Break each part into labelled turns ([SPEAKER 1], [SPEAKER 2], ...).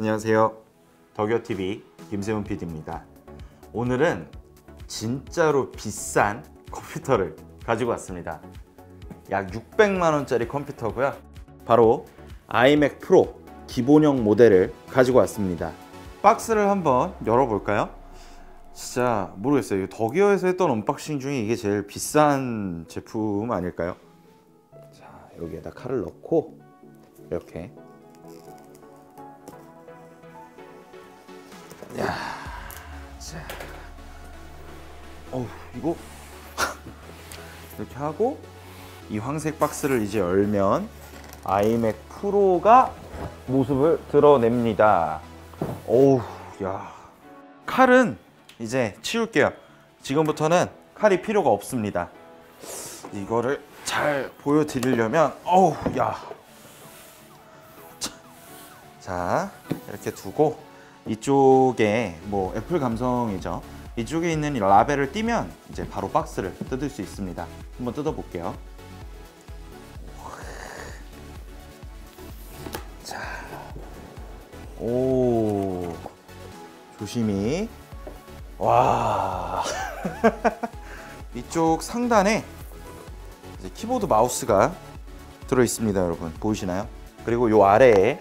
[SPEAKER 1] 안녕하세요. 덕여TV 김세훈 PD입니다. 오늘은 진짜로 비싼 컴퓨터를 가지고 왔습니다. 약 600만 원짜리 컴퓨터고요. 바로 iMac Pro 기본형 모델을 가지고 왔습니다. 박스를 한번 열어볼까요? 진짜 모르겠어요. 덕이어에서 했던 언박싱 중에 이게 제일 비싼 제품 아닐까요? 자 여기에다 칼을 넣고 이렇게 야, 자, 어 이거 이렇게 하고 이 황색 박스를 이제 열면 아이맥 프로가 모습을 드러냅니다. 어우, 야, 칼은 이제 치울게요. 지금부터는 칼이 필요가 없습니다. 이거를 잘 보여드리려면, 어우, 야, 자 이렇게 두고 이쪽에 뭐 애플 감성이죠. 이쪽에 있는 이 라벨을 띄면 이제 바로 박스를 뜯을 수 있습니다. 한번 뜯어 볼게요. 자, 오 조심히 와 이쪽 상단에 키보드 마우스가 들어 있습니다, 여러분 보이시나요? 그리고 요 아래에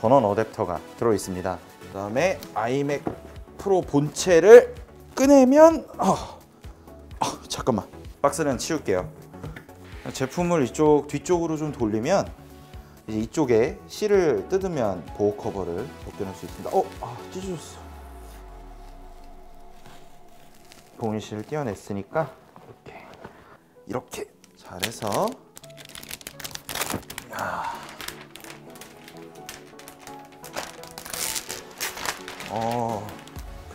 [SPEAKER 1] 전원 어댑터가 들어 있습니다. 그 다음에 아이맥 프로 본체를 꺼내면 아, 아, 잠깐만 박스는 치울게요. 제품을 이쪽 뒤쪽으로 좀 돌리면 이제 이쪽에 실을 뜯으면 보호 커버를 벗겨낼 수 있습니다. 어, 아, 찢어졌어. 봉인실을 떼어냈으니까 이렇게 이렇게 잘해서 어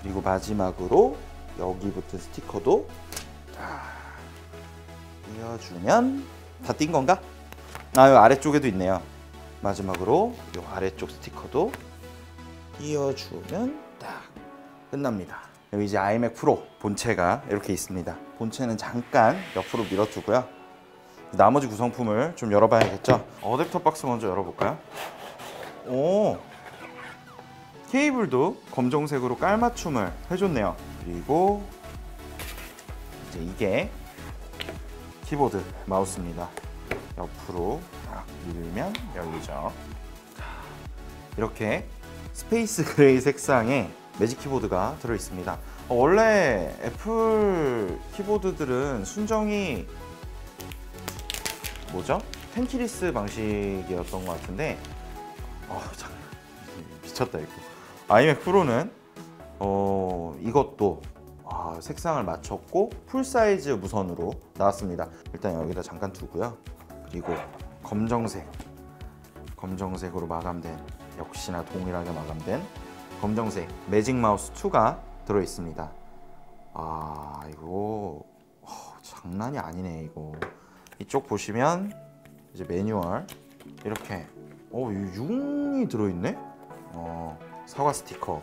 [SPEAKER 1] 그리고 마지막으로 여기 붙은 스티커도 띄워주면 다 띈 건가? 아, 요 아래쪽에도 있네요. 마지막으로 요 아래쪽 스티커도 띄워주면 딱 끝납니다. 여기 이제 아이맥 프로 본체가 이렇게 있습니다. 본체는 잠깐 옆으로 밀어두고요. 나머지 구성품을 좀 열어봐야겠죠? 어댑터 박스 먼저 열어볼까요? 오, 케이블도 검정색으로 깔맞춤을 해줬네요. 그리고 이제 이게 키보드 마우스입니다. 옆으로 딱 밀면 열리죠. 이렇게 스페이스 그레이 색상의 매직 키보드가 들어 있습니다. 어, 원래 애플 키보드들은 순정이 뭐죠? 텐키리스 방식이었던 것 같은데 어, 참 미쳤다 이거. 아이맥 프로는 어, 이것도 아, 색상을 맞췄고 풀 사이즈 무선으로 나왔습니다. 일단 여기다 잠깐 두고요. 그리고 검정색, 검정색으로 마감된 역시나 동일하게 마감된 검정색 매직 마우스 2가 들어 있습니다. 아 이거 어, 장난이 아니네 이거. 이쪽 보시면 이제 매뉴얼 이렇게 어 융이 들어 있네. 어. 사과 스티커.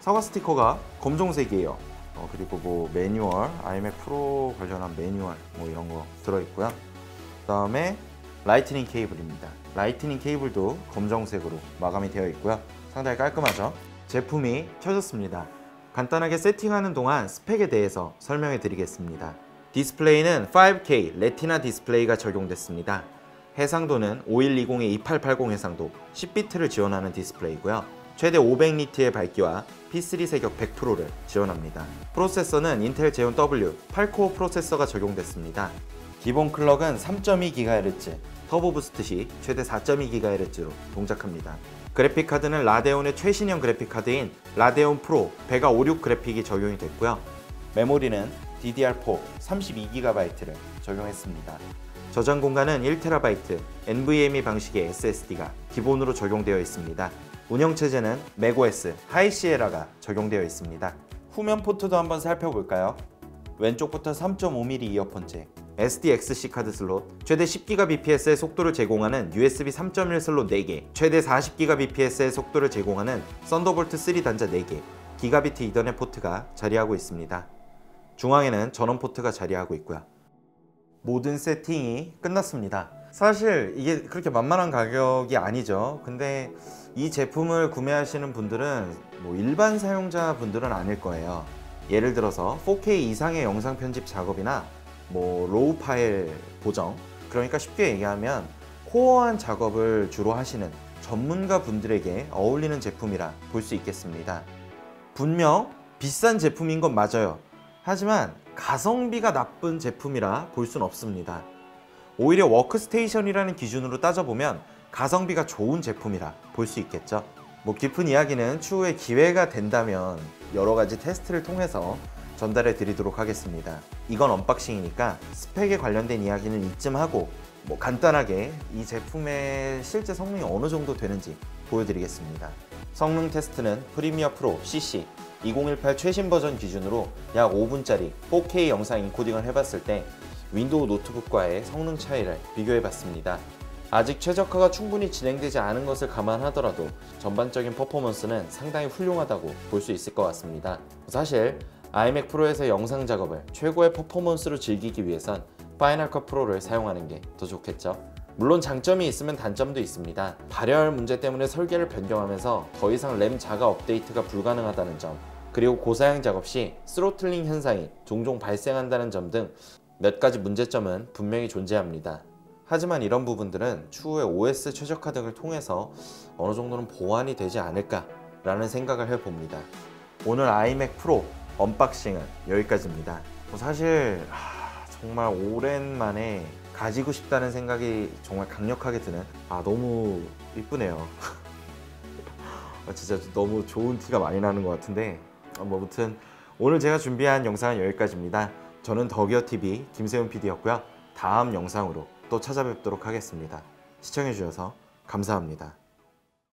[SPEAKER 1] 사과 스티커가 검정색이에요. 어, 그리고 뭐 매뉴얼 iMac 프로 관련한 매뉴얼 뭐 이런 거 들어있고요. 그 다음에 라이트닝 케이블입니다. 라이트닝 케이블도 검정색으로 마감이 되어 있고요. 상당히 깔끔하죠? 제품이 켜졌습니다. 간단하게 세팅하는 동안 스펙에 대해서 설명해 드리겠습니다. 디스플레이는 5K 레티나 디스플레이가 적용됐습니다. 해상도는 5120의 2880 해상도 10비트를 지원하는 디스플레이고요 최대 500니트의 밝기와 P3 세격 100%를 지원합니다. 프로세서는 인텔 제온 W 8코어 프로세서가 적용됐습니다. 기본 클럭은 3.2GHz, 터보 부스트 시 최대 4.2GHz로 동작합니다. 그래픽 카드는 라데온의 최신형 그래픽 카드인 라데온 프로 베가 56 그래픽이 적용이 됐고요. 메모리는 DDR4 32GB를 적용했습니다. 저장 공간은 1TB, NVMe 방식의 SSD가 기본으로 적용되어 있습니다. 운영체제는 macOS 하이시에라가 적용되어 있습니다. 후면 포트도 한번 살펴볼까요? 왼쪽부터 3.5mm 이어폰 잭, SDXC 카드 슬롯, 최대 10GBps의 속도를 제공하는 USB 3.1 슬롯 4개, 최대 40GBps의 속도를 제공하는 썬더볼트 3 단자 4개, 기가비트 이더넷 포트가 자리하고 있습니다. 중앙에는 전원 포트가 자리하고 있고요. 모든 세팅이 끝났습니다. 사실 이게 그렇게 만만한 가격이 아니죠. 근데 이 제품을 구매하시는 분들은 뭐 일반 사용자 분들은 아닐 거예요. 예를 들어서 4K 이상의 영상 편집 작업이나 뭐 로우 파일 보정 그러니까 쉽게 얘기하면 코어한 작업을 주로 하시는 전문가 분들에게 어울리는 제품이라 볼 수 있겠습니다. 분명 비싼 제품인 건 맞아요. 하지만 가성비가 나쁜 제품이라 볼 순 없습니다. 오히려 워크스테이션이라는 기준으로 따져보면 가성비가 좋은 제품이라 볼 수 있겠죠. 뭐 깊은 이야기는 추후에 기회가 된다면 여러 가지 테스트를 통해서 전달해 드리도록 하겠습니다. 이건 언박싱이니까 스펙에 관련된 이야기는 이쯤 하고 뭐 간단하게 이 제품의 실제 성능이 어느 정도 되는지 보여드리겠습니다. 성능 테스트는 프리미어 프로 CC 2018 최신 버전 기준으로 약 5분짜리 4K 영상 인코딩을 해봤을 때 윈도우 노트북과의 성능 차이를 비교해봤습니다. 아직 최적화가 충분히 진행되지 않은 것을 감안하더라도 전반적인 퍼포먼스는 상당히 훌륭하다고 볼 수 있을 것 같습니다. 사실 iMac 프로에서 영상 작업을 최고의 퍼포먼스로 즐기기 위해선 파이널 컷 프로를 사용하는 게 더 좋겠죠. 물론 장점이 있으면 단점도 있습니다. 발열 문제 때문에 설계를 변경하면서 더 이상 램 자가 업데이트가 불가능하다는 점, 그리고 고사양 작업 시 스로틀링 현상이 종종 발생한다는 점 등 몇 가지 문제점은 분명히 존재합니다. 하지만 이런 부분들은 추후에 OS 최적화 등을 통해서 어느 정도는 보완이 되지 않을까 라는 생각을 해봅니다. 오늘 iMac 프로 언박싱은 여기까지입니다. 뭐 사실 하, 정말 오랜만에 가지고 싶다는 생각이 정말 강력하게 드는 아 너무 이쁘네요. 아, 진짜 너무 좋은 티가 많이 나는 것 같은데 아, 뭐 아무튼 오늘 제가 준비한 영상은 여기까지입니다. 저는 덕이어TV 김세훈 PD였고요. 다음 영상으로 또 찾아뵙도록 하겠습니다. 시청해주셔서 감사합니다.